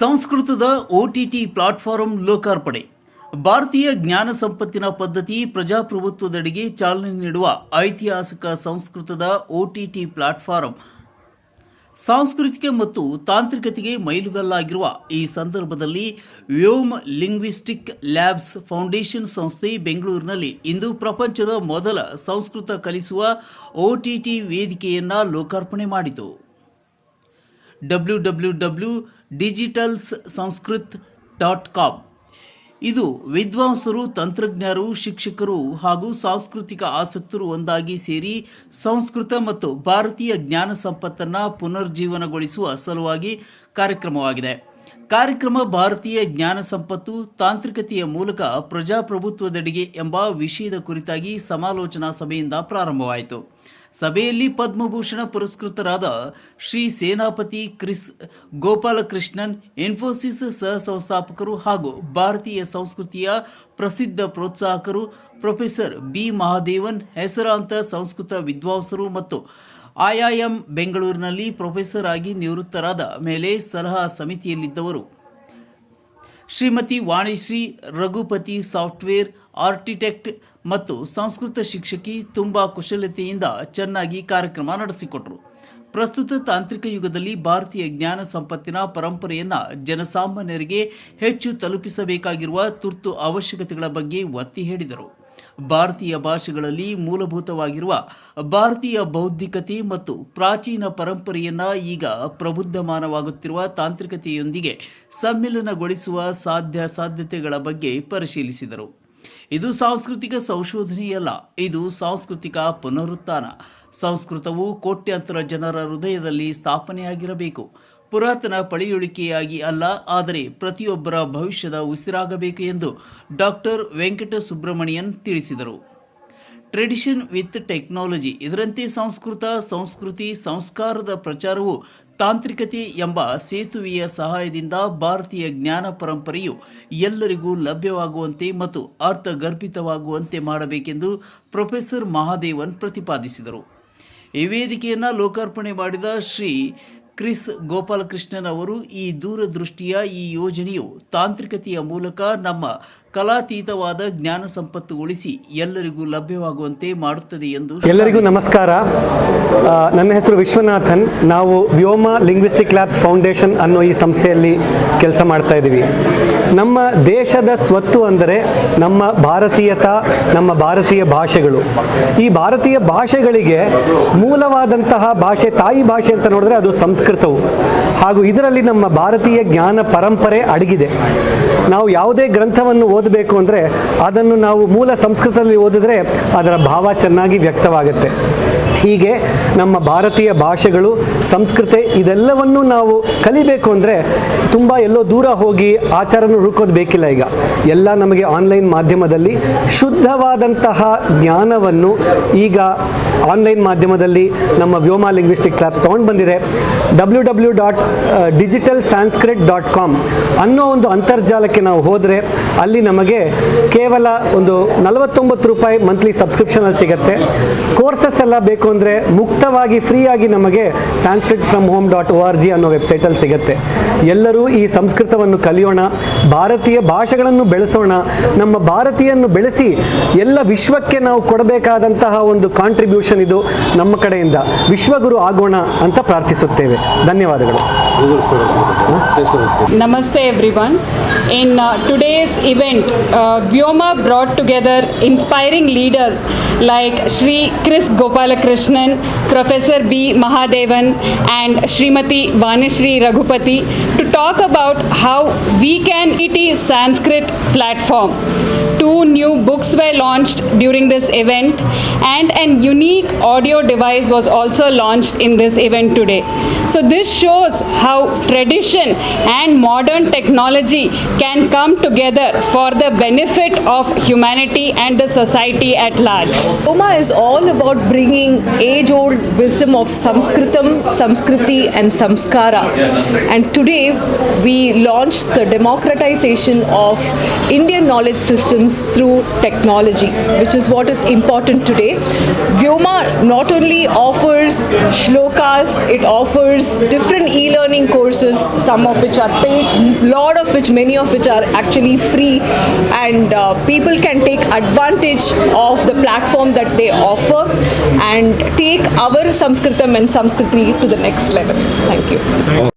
ಸಂಸ್ಕೃತದ OTT platform ಲೋಕಾರ್ಪಣೆ. ಭಾರತೀಯ ಜ್ಞಾನ ಸಂಪತ್ತಿನ ಪದ್ಧತಿ ಪ್ರಜಾಪ್ರಭುತ್ವದಡಿಗೆ ಚಾಲನೆ ನೀಡುವ ಐತಿಹಾಸಿಕ ಸಂಸ್ಕೃತದ ಒಟಿಟಿ ಪ್ಲಾಟ್ಫಾರಂ. ಸಾಂಸ್ಕೃತಿಕ ಮತ್ತು ತಾಂತ್ರಿಕತೆಗೆ ಮೈಲುಗಲ್ಲಾಗಿರುವ ಈ ಸಂದರ್ಭದಲ್ಲಿ ವ್ಯೋಮ್ ಲಿಂಗ್ವಿಸ್ಟಿಕ್ ಲ್ಯಾಬ್ಸ್ ಫೌಂಡೇಶನ್ ಸಂಸ್ಥೆ ಬೆಂಗಳೂರಿನಲ್ಲಿ ಇಂದು ಪ್ರಪಂಚದ ಮೊದಲ ಸಂಸ್ಕೃತ ಕಲಿಸುವ ಒಟಿಟಿ ವೇದಿಕೆಯನ್ನು ಲೋಕಾರ್ಪಣೆ ಮಾಡಿತು. W W W digitals Samskrit dot com ಇದು ವಿದ್ವಾಂಸರು, ತಂತ್ರಜ್ಞರು, ಶಿಕ್ಷಕರು ಹಾಗೂ ಸಾಂಸ್ಕೃತಿಕ ಆಸಕ್ತರು ಒಂದಾಗಿ ಸೇರಿ ಸಂಸ್ಕೃತ ಮತ್ತು ಭಾರತೀಯ ಜ್ಞಾನ ಸಂಪತ್ತನ್ನು ಪುನರ್ಜೀವನಗೊಳಿಸುವ ಸಲುವಾಗಿ ಕಾರ್ಯಕ್ರಮವಾಗಿದೆ. ಕಾರ್ಯಕ್ರಮ ಭಾರತೀಯ ಜ್ಞಾನ ಸಂಪತ್ತು ತಾಂತ್ರಿಕತೆಯ ಮೂಲಕ ಪ್ರಜಾಪ್ರಭುತ್ವದಡಿಗೆ ಎಂಬ ವಿಷಯದ ಕುರಿತಾಗಿ ಸಮಾಲೋಚನಾ ಸಭೆಯಿಂದ ಪ್ರಾರಂಭವಾಯಿತು. ಸಭೆಯಲ್ಲಿ ಪದ್ಮಭೂಷಣ ಪುರಸ್ಕೃತರಾದ ಶ್ರೀ ಸೇನಾಪತಿ ಕ್ರಿಸ್ ಗೋಪಾಲಕೃಷ್ಣನ್, ಇನ್ಫೋಸಿಸ್ ಸಹ ಸಂಸ್ಥಾಪಕರು ಹಾಗೂ ಭಾರತೀಯ ಸಂಸ್ಕೃತಿಯ ಪ್ರಸಿದ್ಧ ಪ್ರೋತ್ಸಾಹಕರು ಪ್ರೊಫೆಸರ್ ಬಿ ಮಹಾದೇವನ್ ಹೆಸರಾಂತ ಸಂಸ್ಕೃತ ವಿದ್ವಾಂಸರು ಮತ್ತು ಐಐಎಂ ಬೆಂಗಳೂರಿನಲ್ಲಿ ಪ್ರೊಫೆಸರ್ ಆಗಿ ನಿವೃತ್ತರಾದ ಮೇಲೆ ಸಲಹಾ ಸಮಿತಿಯಲ್ಲಿದ್ದವರು. ಶ್ರೀಮತಿ ವಾಣಿಶ್ರೀ ರಘುಪತಿ ಸಾಫ್ಟ್ವೇರ್ ಆರ್ಕಿಟೆಕ್ಟ್ ಮತ್ತು ಸಂಸ್ಕೃತ ಶಿಕ್ಷಕಿ ತುಂಬ ಕುಶಲತೆಯಿಂದ ಚೆನ್ನಾಗಿ ಕಾರ್ಯಕ್ರಮ ನಡೆಸಿಕೊಟ್ರು. ಪ್ರಸ್ತುತ ತಾಂತ್ರಿಕ ಯುಗದಲ್ಲಿ ಭಾರತೀಯ ಜ್ಞಾನ ಸಂಪತ್ತಿನ ಪರಂಪರೆಯನ್ನು ಜನಸಾಮಾನ್ಯರಿಗೆ ಹೆಚ್ಚು ತಲುಪಿಸಬೇಕಾಗಿರುವ ತುರ್ತು ಅವಶ್ಯಕತೆಗಳ ಬಗ್ಗೆ ಒತ್ತಿ ಹೇಳಿದರು. ಭಾರತೀಯ ಭಾಷೆಗಳಲ್ಲಿ ಮೂಲಭೂತವಾಗಿರುವ ಭಾರತೀಯ ಬೌದ್ಧಿಕತೆ ಮತ್ತು ಪ್ರಾಚೀನ ಪರಂಪರೆಯನ್ನ ಈಗ ಪ್ರಬುದ್ಧಮಾನವಾಗುತ್ತಿರುವ ತಾಂತ್ರಿಕತೆಯೊಂದಿಗೆ ಸಮ್ಮಿಲನಗೊಳಿಸುವ ಸಾಧ್ಯ ಸಾಧ್ಯತೆಗಳ ಬಗ್ಗೆ ಪರಿಶೀಲಿಸಿದರು. ಇದು ಸಾಂಸ್ಕೃತಿಕ ಸಂಶೋಧನೆಯಲ್ಲ, ಇದು ಸಾಂಸ್ಕೃತಿಕ ಪುನರುತ್ಥಾನ. ಸಂಸ್ಕೃತವು ಕೋಟ್ಯಂತರ ಜನರ ಹೃದಯದಲ್ಲಿ ಸ್ಥಾಪನೆಯಾಗಿರಬೇಕು. ಪುರಾತನ ಪಳೆಯುಳಿಕೆಯಾಗಿ ಅಲ್ಲ, ಆದರೆ ಪ್ರತಿಯೊಬ್ಬರ ಭವಿಷ್ಯದ ಉಸಿರಾಗಬೇಕು ಎಂದು ಡಾಕ್ಟರ್ ವೆಂಕಟ ಸುಬ್ರಮಣಿಯನ್ ತಿಳಿಸಿದರು. ಟ್ರೆಡಿಷನ್ ವಿತ್ ಟೆಕ್ನಾಲಜಿ, ಇದರಂತೆ ಸಂಸ್ಕೃತ, ಸಂಸ್ಕೃತಿ, ಸಂಸ್ಕಾರದ ಪ್ರಚಾರವು ತಾಂತ್ರಿಕತೆ ಎಂಬ ಸೇತುವೆಯ ಸಹಾಯದಿಂದ ಭಾರತೀಯ ಜ್ಞಾನ ಪರಂಪರೆಯು ಎಲ್ಲರಿಗೂ ಲಭ್ಯವಾಗುವಂತೆ ಮತ್ತು ಅರ್ಥಗರ್ಭಿತವಾಗುವಂತೆ ಮಾಡಬೇಕೆಂದು ಪ್ರೊಫೆಸರ್ ಮಹಾದೇವನ್ ಪ್ರತಿಪಾದಿಸಿದರು. ಈ ವೇದಿಕೆಯನ್ನು ಲೋಕಾರ್ಪಣೆ ಮಾಡಿದ ಶ್ರೀ ಕ್ರಿಸ್ ಗೋಪಾಲಕೃಷ್ಣನ್ ಅವರು ಈ ದೂರದೃಷ್ಟಿಯ ಈ ಯೋಜನೆಯು ತಾಂತ್ರಿಕತೆಯ ಮೂಲಕ ನಮ್ಮ ಕಲಾತೀತವಾದ ಜ್ಞಾನ ಸಂಪತ್ತು ಉಳಿಸಿ ಎಲ್ಲರಿಗೂ ಲಭ್ಯವಾಗುವಂತೆ ಮಾಡುತ್ತದೆ ಎಂದು ಎಲ್ಲರಿಗೂ ನಮಸ್ಕಾರ. ನನ್ನ ಹೆಸರು ವಿಶ್ವನಾಥನ್. ನಾವು ವ್ಯೋಮ ಲಿಂಗ್ವಿಸ್ಟಿಕ್ ಲ್ಯಾಬ್ಸ್ ಫೌಂಡೇಶನ್ ಅನ್ನೋ ಈ ಸಂಸ್ಥೆಯಲ್ಲಿ ಕೆಲಸ ಮಾಡ್ತಾ ಇದ್ದೀವಿ. ನಮ್ಮ ದೇಶದ ಸ್ವತ್ತು ಅಂದರೆ ನಮ್ಮ ಭಾರತೀಯತ, ನಮ್ಮ ಭಾರತೀಯ ಭಾಷೆಗಳು. ಈ ಭಾರತೀಯ ಭಾಷೆಗಳಿಗೆ ಮೂಲವಾದಂತಹ ಭಾಷೆ, ತಾಯಿ ಭಾಷೆ ಅಂತ ನೋಡಿದ್ರೆ ಅದು ಸಂಸ್ಕೃತವು. ಹಾಗೂ ಇದರಲ್ಲಿ ನಮ್ಮ ಭಾರತೀಯ ಜ್ಞಾನ ಪರಂಪರೆ ಅಡಗಿದೆ. ನಾವು ಯಾವುದೇ ಗ್ರಂಥವನ್ನು ಓದಬೇಕು ಅಂದರೆ ಅದನ್ನು ನಾವು ಮೂಲ ಸಂಸ್ಕೃತದಲ್ಲಿ ಓದಿದ್ರೆ ಅದರ ಭಾವ ಚೆನ್ನಾಗಿ ವ್ಯಕ್ತವಾಗುತ್ತೆ. ಹೀಗೆ ನಮ್ಮ ಭಾರತೀಯ ಭಾಷೆಗಳು, ಸಂಸ್ಕೃತಿ ಇದೆಲ್ಲವನ್ನು ನಾವು ಕಲಿಬೇಕು ಅಂದರೆ ತುಂಬ ಎಲ್ಲೋ ದೂರ ಹೋಗಿ ಆಚಾರನ ಹುಡುಕೋದು ಬೇಕಿಲ್ಲ ಈಗ. ಎಲ್ಲ ನಮಗೆ ಆನ್ಲೈನ್ ಮಾಧ್ಯಮದಲ್ಲಿ ಶುದ್ಧವಾದಂತಹ ಜ್ಞಾನವನ್ನು ಈಗ ಆನ್ಲೈನ್ ಮಾಧ್ಯಮದಲ್ಲಿ ನಮ್ಮ ವ್ಯೋಮ ಲಿಂಗ್ವಿಸ್ಟಿಕ್ ಕ್ಲಾಸ್ ತೊಗೊಂಡು ಬಂದಿದೆ. W W dot digital Sanskrit dot com ಅನ್ನೋ ಒಂದು ಅಂತರ್ಜಾಲಕ್ಕೆ ನಾವು ಹೋದರೆ ಅಲ್ಲಿ ನಮಗೆ ಕೇವಲ ಒಂದು ನಲವತ್ತೊಂಬತ್ತು ರೂಪಾಯಿ ಮಂತ್ಲಿ ಸಬ್ಸ್ಕ್ರಿಪ್ಷನಲ್ಲಿ ಸಿಗುತ್ತೆ. ಕೋರ್ಸಸ್ ಎಲ್ಲ ಬೇಕು ಅಂದರೆ ಮುಕ್ತವಾಗಿ ಫ್ರೀಯಾಗಿ ನಮಗೆ Sanskrit from home dot O R G ಅನ್ನೋ ವೆಬ್ಸೈಟಲ್ಲಿ ಸಿಗುತ್ತೆ. ಎಲ್ಲರೂ ಈ ಸಂಸ್ಕೃತವನ್ನು ಕಲಿಯೋಣ, ಭಾರತೀಯ ಭಾಷೆಗಳನ್ನು ಬೆಳೆಸೋಣ, ನಮ್ಮ ಭಾರತೀಯನ್ನು ಬೆಳೆಸಿ ಎಲ್ಲ ವಿಶ್ವಕ್ಕೆ ನಾವು ಕೊಡಬೇಕಾದಂತಹ ಒಂದು ಕಾಂಟ್ರಿಬ್ಯೂಷನ್ ಸೊಲ್ಯೂಷನ್ ಇದು ನಮ್ಮ ಕಡೆಯಿಂದ. ವಿಶ್ವಗುರು ಆಗೋಣ ಅಂತ ಪ್ರಾರ್ಥಿಸುತ್ತೇವೆ. ಧನ್ಯವಾದಗಳು. ನಮಸ್ತೆ everyone in today's event Vyoma brought together inspiring leaders like Shri Kris Gopalakrishnan professor B Mahadevan and Shrimati Vanishree Raghupathi to talk about how we can it ಈ Sanskrit platform two new books we launched during this event and an unique unique audio device was also launched in this event today. So, this shows how tradition and modern technology can come together for the benefit of humanity and the society at large. Roma is all about bringing age old wisdom of Sanskritam, Samskriti, and Samskara. And today we launched the democratization of Indian knowledge systems through technology, which is what is important today. Vyoma not only offers shlokas, it offers different e-learning courses, some of which are paid, a lot of which, many of which are actually free, and uh, people can take advantage of the platform that they offer and take our Sanskritam and Sanskriti to the next level. Thank you.